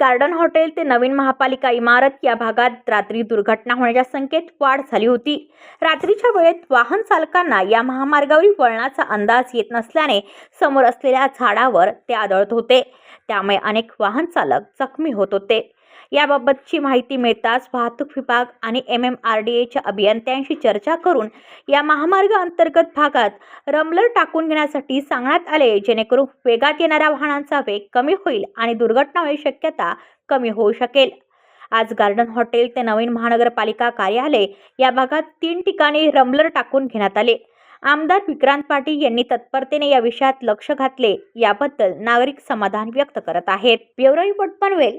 Garden hotel ते नवीन महापालिका इमारत या भागात रात्री दुर्घटना होण्याच्या संख्येत वाढ झाली होती. रात्रीच्या वेळेत वाहन चालकांना या महामार्गावरील वळणाचा अंदाज येत नसल्याने समोर असलेल्या झाडावर ते आदळत होते. त्यामुळे अनेक वाहन चालक जखमी होत होते. याबाबतची माहिती मिळताच वाहतूक विभाग आणि एम एम आर डी एच्या अभियंत्यांशी चर्चा करून या महामार्ग अंतर्गत भागात रमलर टाकून घेण्यासाठी सांगण्यात आले जेणेकरून वेगात येणाऱ्या वाहनांचा वेग कमी होईल आणि दुर्घटना होईल शक्यता कमी होऊ शकेल. आज गार्डन हॉटेल ते नवीन महानगरपालिका कार्यालय या भागात तीन ठिकाणी रमलर टाकून घेण्यात आले. आमदार विक्रांत पाटील यांनी तत्परतेने या विषयात लक्ष घातले. याबद्दल नागरिक समाधान व्यक्त करत आहेत. Bureau report Panvel.